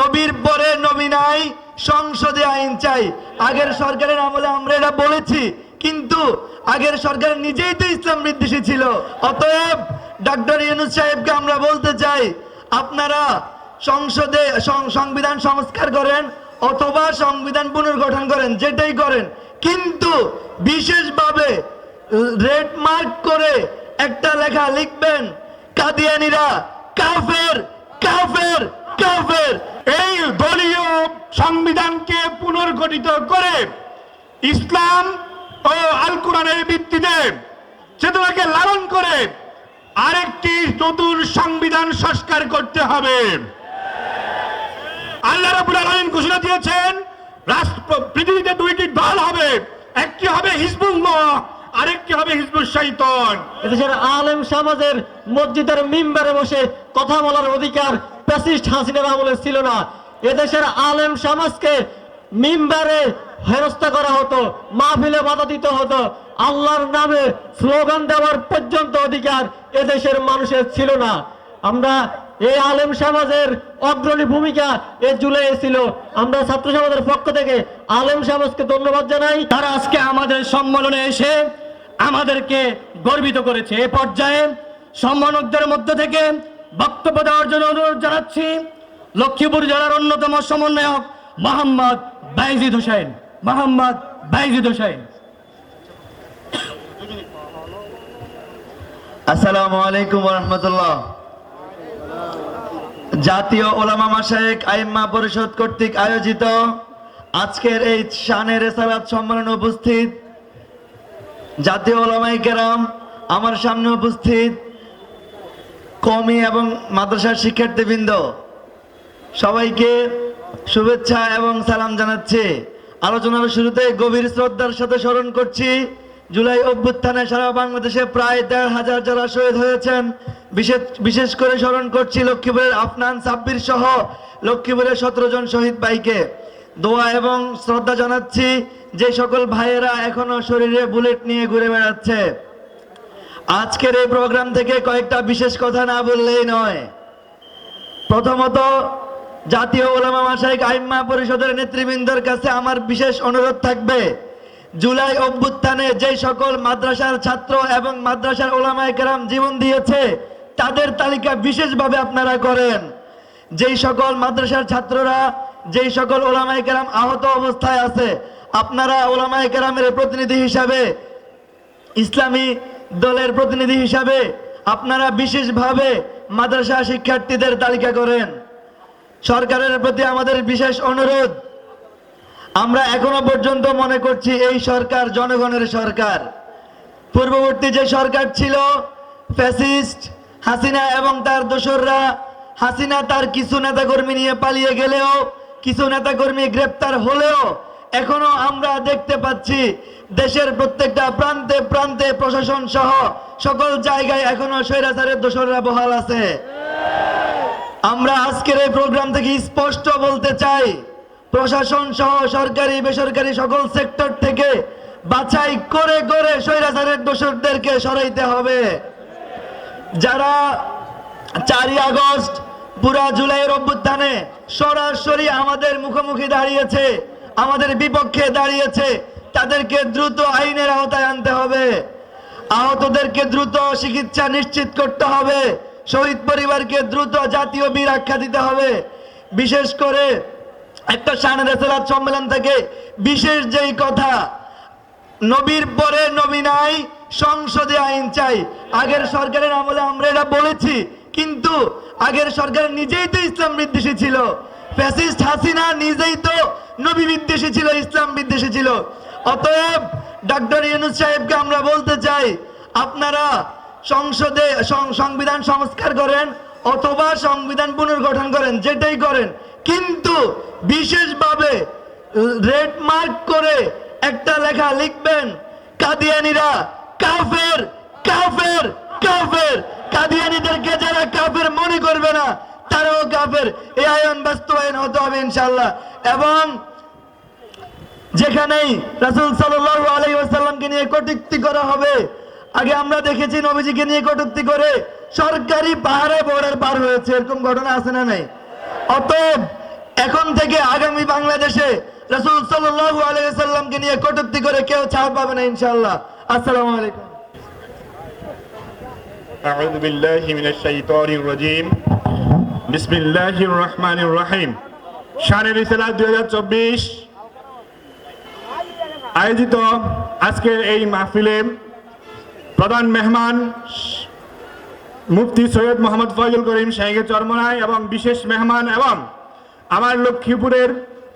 নবীর পরে নবী নাই, সংসদে আইন চাই। আগের সরকারের আমলে আমরা এটা বলেছি, কিন্তু আগের সরকার নিজেই তো ইসলাম বিদ্বেষী ছিল। অতএব ডক্টর ইউনুস সাহেবকে আমরা বলতে চাই, আপনারা সংসদে সংবিধান সংস্কার করেন অথবা সংবিধান পুনর্গঠন করেন, যেটাই করেন। কিন্তু বিশেষভাবে রেড মার্ক করে একটা লেখা লিখবেন, কাদিয়ানিরা কাফের কাফের। এই দলীয় সংবিধানকে পুনর্গঠিত করে ইসলাম ও আল কোরআনের ভিত্তিতে চেতনাকে লালন করে আরেকটি নতুন সংবিধান সংস্কার করতে হবে। আল্লাহ রাব্বুল আলামিন ঘোষণা দিয়েছেন, রাষ্ট্র, পৃথিবীতে দুইটি দল হবে, একটি হবে হিজবুল্লাহ আরেকটি হবে হিজবুল শাইতান এদেশের আলেম সমাজের মসজিদের মিম্বারে বসে কথা বলার অধিকার প্যাসিস্ট হাসিনার আমলে ছিল না। এদেশের আলেম সমাজকে মিম্বারে হেরস্তা করা হতো, মাহফিলে বাধা দিতে হতো। আল্লাহর নামে স্লোগান দেওয়ার পর্যন্ত অধিকার এদেশের মানুষের ছিল না। আমরা এই আলেম সমাজের অগ্রণী ভূমিকা এ জুলাই ছিল। আমরা ছাত্র সমাজের পক্ষ থেকে আলেম সমাজকে ধন্যবাদ জানাই। তারা আজকে আমাদের সম্মেলনে এসে আমাদেরকে গর্বিত করেছে। এ পর্যায়ে সম্মানকদের মধ্য থেকে বক্তব্য দেওয়ার জন্য অনুরোধ জানাচ্ছি লক্ষ্মীপুর জেলার অন্যতম সমন্বয়ক মোহাম্মদ বাইজিদ হোসেন। মোহাম্মদ বাইজিদ হোসেন। আসসালামু আলাইকুম রহমতুল্লাহ জাতীয় ওলামা মাসায়েক আইম্মা পরিষদ কর্তৃক আয়োজিত আজকের এই শানের রেসালাত সম্মেলনে উপস্থিত জাতীয় ওলামাই কেরাম আমার সামনে উপস্থিত কমি এবং মাদ্রাসার শিক্ষার্থীবৃন্দ, সবাইকে শুভেচ্ছা এবং সালাম জানাচ্ছি। আলোচনার শুরুতে গভীর শ্রদ্ধার সাথে স্মরণ করছি, জুলাই অভ্যুত্থানে সারা বাংলাদেশে প্রায় দেড় হাজার যারা শহীদ হয়েছেন, বিশেষ বিশেষ করে স্মরণ করছি লক্ষ্মীপুরের আফনান সাব্বির সহ লক্ষ্মীপুরের সতেরো জন শহীদ ভাইকে। দোয়া এবং শ্রদ্ধা জানাচ্ছি যে সকল ভাইয়েরা এখনও শরীরে বুলেট নিয়ে ঘুরে বেড়াচ্ছে। আজকের এই প্রোগ্রাম থেকে কয়েকটা বিশেষ কথা না বললেই নয়। প্রথমত, জাতীয় ওলামা মাসাইক আইম্মা পরিষদের নেতৃবৃন্দের কাছে আমার বিশেষ অনুরোধ থাকবে, জুলাই অভ্যুত্থানে যে সকল মাদ্রাসার ছাত্র এবং মাদ্রাসার ওলামায় কেরাম জীবন দিয়েছে, তাদের তালিকা বিশেষভাবে আপনারা করেন। যেই সকল মাদ্রাসার ছাত্ররা, যেই সকল ওলামায় কেরাম আহত অবস্থায় আছে, আপনারা ওলামায় কেরামের প্রতিনিধি হিসাবে ইসলামী দলের প্রতিনিধি হিসাবে আপনারা বিশেষভাবে মাদ্রাসা শিক্ষার্থীদের তালিকা করেন। সরকারের প্রতি আমাদের বিশেষ অনুরোধ, আমরা এখনও পর্যন্ত মনে করছি এই সরকার জনগণের সরকার। পূর্ববর্তী যে সরকার ছিল, ফ্যাসিস্ট, হাসিনা এবং তার দোসররা, হাসিনা তার কিছু নেতাকর্মী নিয়ে পালিয়ে গেলেও, কিছু নেতাকর্মী গ্রেপ্তার হলেও এখনও আমরা দেখতে পাচ্ছি দেশের প্রত্যেকটা প্রান্তে প্রান্তে প্রশাসন সহ সকল জায়গায় এখনও স্বৈরাচারের দোসররা বহাল আছে। আমরা আজকের এই প্রোগ্রাম থেকে স্পষ্ট বলতে চাই, প্রশাসন সহ সরকারি, বেসরকারি সকল সেক্টর থেকে বাছাই করে করে স্বৈরাচারের দোষরদেরকে সরাইতে হবে। যারা চারই আগস্ট পুরা জুলাইয়ের অভ্যুত্থানে সরাসরি আমাদের মুখোমুখি দাঁড়িয়েছে আমাদের বিপক্ষে দাঁড়িয়েছে, তাদেরকে দ্রুত আইনের আওতায় আনতে হবে। আহতদেরকে দ্রুত চিকিৎসা নিশ্চিত করতে হবে। শহীদ পরিবারকে দ্রুত জাতীয় বীর আখ্যা দিতে হবে। বিশেষ করে একটা শানের রেসালাত সম্মেলন থেকে বিশেষ যেই কথা, নবীর পরে নবী নাই, সংসদে আইন চাই। আগের সরকারের আমলে আমরা এটা বলেছি, কিন্তু আগের সরকার নিজেই তো ইসলাম বিদ্বেষী ছিল। ফ্যাসিস্ট হাসিনা নিজেই তো নবী বিদ্বেষী ছিল, ইসলাম বিদ্বেষী ছিল। অতএব ডক্টর ইউনুস সাহেবকে আমরা বলতে চাই, আপনারা সংসদে সংবিধান সংস্কার করেন অথবা সংবিধান পুনর্গঠন করেন, যেটাই করেন। কিন্তু বিশেষভাবে রেড মার্ক করে একটা লেখা লিখবেন, কাদিয়ানিরা কাফের কাফের কাফের। কাদিয়ানিদেরকে যারা কাফের মনে করবে না তারাও কাফের এই আইন বাস্তবায়ন হতে হবে ইনশাল্লাহ এবং যেখানেই রাসূল সাল্লাল্লাহু আলাইহি ওয়াসাল্লামকে নিয়ে কটূক্তি করা হবে আগে আমরা দেখেছি নবীজিকে নিয়ে কটূক্তি করে সরকারি পাহাড়ে বর্ডার পার হয়েছে এরকম ঘটনা আছে না নাই অতএব এখন থেকে আগামী বাংলাদেশে রসুল সাল্লাল্লাহু আলাইহি সাল্লামকে নিয়ে কটূক্তি করে কেউ ছাড় পাবে না ইনশাআল্লাহ আসসালামু আলাইকুম أعوذ بالله من الشيطان الرجيم বিসমিল্লাহ শানের ইসলা দুই হাজার চব্বিশ। আয়োজিত আজকের এই মাহফিলে প্রধান মেহমান মুফতি সৈয়দ মোহাম্মদ ফয়জুল করিম শাহেকে চরমনায় এবং বিশেষ মেহমান এবং আমার লক্ষ্মীপুরের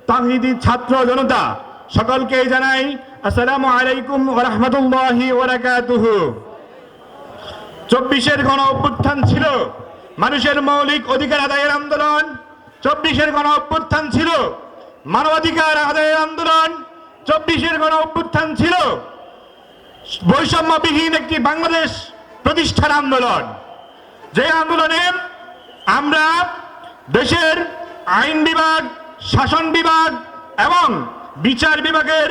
তাহিদি ছাত্র জনতা, সকলকে জানাই আসসালামু আলাইকুম রহমতুল্লাহি ওরাকাতুহু চব্বিশের গণ অভ্যুত্থান ছিল। মানুষের মৌলিক অধিকার আদায়ের আন্দোলন। চব্বিশের গণ অভ্যুত্থান ছিল। মানবাধিকার আদায়ের আন্দোলন চব্বিশের গণ অভ্যুত্থান ছিল। বৈষম্যবিহীন একটি বাংলাদেশ প্রতিষ্ঠার আন্দোলন। যে আন্দোলনে আমরা দেশের আইন বিভাগ, শাসন বিভাগ এবং বিচার বিভাগের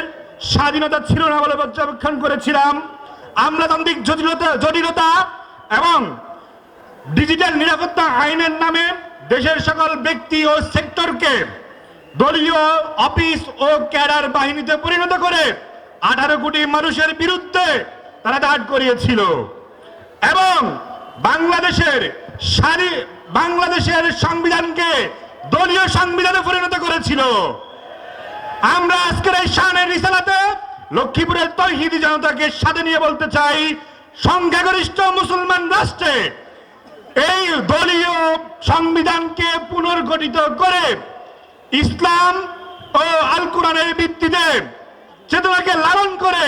স্বাধীনতা ছিল না বলে পর্যবেক্ষণ করেছিলাম। আমলাতান্ত্রিক জটিলতা জটিলতা এবং ডিজিটাল নিরাপত্তা আইনের নামে দেশের সকল ব্যক্তি ও সেক্টরকে দলীয় অফিস ও ক্যাডার বাহিনীতে পরিণত করে আঠারো কোটি মানুষের বিরুদ্ধে তারা দাঁড় করিয়েছিল এবং বাংলাদেশের সারি বাংলাদেশের সংবিধানকে দলীয় সংবিধানে পরিণত করেছিল আমরা আজকের এই শানের রিসালাতে লক্ষ্মীপুরের তৈহিদি জনতাকে সাথে নিয়ে বলতে চাই সংখ্যাগরিষ্ঠ মুসলমান রাষ্ট্রে এই দলীয় সংবিধানকে পুনর্গঠিত করে ইসলাম ও আল কোরআনের ভিত্তিতে চেতনাকে লালন করে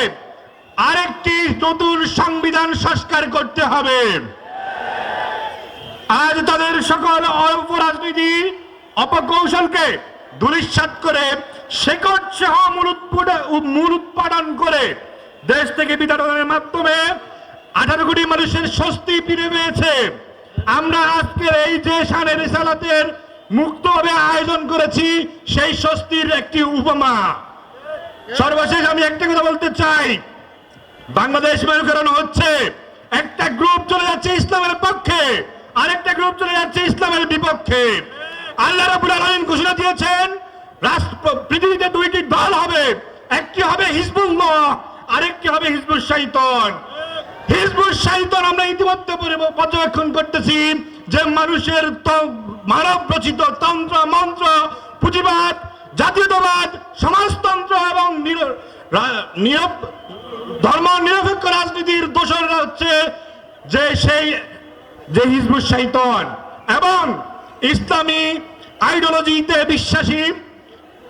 আরেকটি নতুন সংবিধান সংস্কার করতে হবে। আজ তাদের সকল অপরাজনীতি, অপকৌশলকে দুলিশ্বাত করে শেকড় সহ মূল উৎপাদন করে দেশ থেকে বিতাড়নের মাধ্যমে আঠারো কোটি মানুষের স্বস্তি ফিরে পেয়েছে। আমরা আজকের এই যে সানের রিসালাতের মুক্তভাবে আয়োজন করেছি, সেই স্বস্তির একটি উপমা। সর্বশেষ আমি একটা কথা বলতে চাই। বাংলাদেশ মেরুকরণ হচ্ছে, একটা গ্রুপ চলে যাচ্ছে ইসলামের পক্ষে, আরেকটা গ্রুপ চলে যাচ্ছে ইসলামের বিপক্ষে। আল্লাহ রাব্বুল আলামিন ঘোষণা দিয়েছেন, রাষ্ট্র, পৃথিবীতে দুইটি দল হবে, একটি হবে হিজবুল্লাহ, আরেকটি হবে হিজবুল শাইতান। হিজবুল শাইতান আমরা ইতিমধ্যে পরি- পর্যবেক্ষণ করতেছি যে মানুষের মানব রচিত তন্ত্র, মন্ত্র, পুঁজিবাদ, জাতীয়তাবাদ, সমাজতন্ত্র এবং ধর্ম নিরপেক্ষ রাজনীতির দোষররা হচ্ছে যে সেই যে হিজবুল শাইতান। এবং ইসলামী আইডিওলজিতে বিশ্বাসী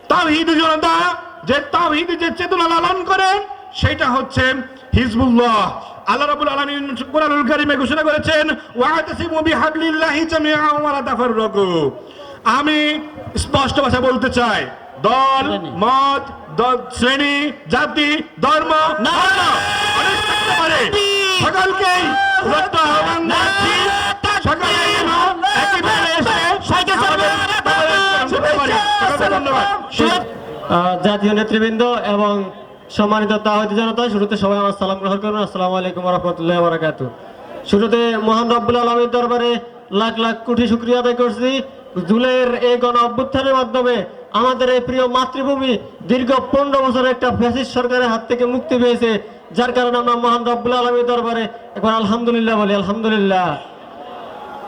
তাওহিদ জনতা যে তাওহিদ যে চেতনা লালন করে সেটা হচ্ছে হিজবুল্লাহ। আল্লাহ রাব্বুল আলামিন কোরআনুল কারীমে ঘোষণা করেছেন ওয়াতাসিমু বিহাবলিল্লাহি জামিআ ওয়া লা তাফাররাকু। আমি স্পষ্ট ভাষা বলতে চাই দল মত দ- শ্রেণি জাতি ধর্ম বর্ণ অনেক থাকতে পারে। সকলকেই আহ্বান জানাচ্ছি। সকলে এসে। ধন্যবাদ। জাতীয় নেতৃবৃন্দ এবং সম্মানিত তাহিদ জনতা, শুরুতে সবাই আমার সালাম গ্রহণ করুন। আসসালামু আলাইকুম রহমতুল্লাহ বারাকাতু শুরুতে মহান রব্বুল আলমীর দরবারে লাখ লাখ কোটি শুক্রিয়া আদায় করছি। জুলাইয়ের এই গণ অভ্যুত্থানের মাধ্যমে আমাদের এই প্রিয় মাতৃভূমি দীর্ঘ পনেরো বছরের একটা ফ্যাসিস্ট সরকারের হাত থেকে মুক্তি পেয়েছে, যার কারণে আমরা মহান রব্বুল আলমীর দরবারে একবার আলহামদুলিল্লাহ বলি, আলহামদুলিল্লাহ।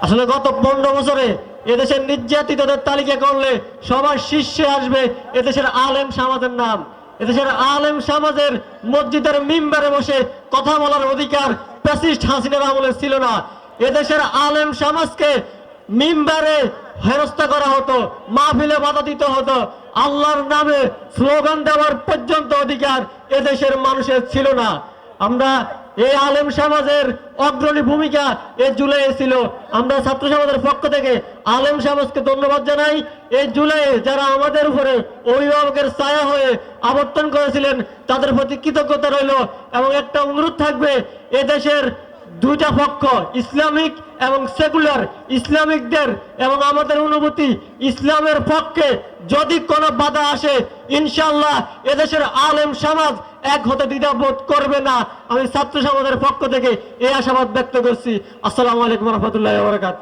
আসলে গত পনেরো বছরে এদেশের নির্যাতিতদের তালিকা করলে সবার শীর্ষে আসবে এদেশের আলেম সামাদের নাম। এদেশের আলেম সমাজের মসজিদের মিম্বারে বসে কথা বলার অধিকার প্যাসিস্ট হাসিনার আমলে ছিল না। এদেশের আলেম সমাজকে মিম্বারে হেরস্তা করা হতো, মাহফিলে বাধা দিতে হতো। আল্লাহর নামে স্লোগান দেওয়ার পর্যন্ত অধিকার এদেশের মানুষের ছিল না। আমরা এই আলেম সমাজের অগ্রণী ভূমিকা এই জুলাইয়ে ছিল। আমরা ছাত্র সমাজের পক্ষ থেকে আলেম সমাজকে ধন্যবাদ জানাই। এই জুলাইয়ে যারা আমাদের উপরে অভিভাবকের ছায়া হয়ে আবর্তন করেছিলেন, তাদের প্রতি কৃতজ্ঞতা রইল এবং একটা অনুরোধ থাকবে, এদেশের দুইটা পক্ষ, ইসলামিক এবং সেকুলার, ইসলামিকদের এবং আমাদের অনুভূতি ইসলামের পক্ষে যদি কোনো বাধা আসে ইনশাল্লাহ এদেশের আলেম সমাজ এক হতে দ্বিধা বোধ করবে না। আমি ছাত্র সমাজের পক্ষ থেকে এই আশাবাদ ব্যক্ত করছি। আসসালামু আলাইকুম রহমতুল্লাহ বরকাত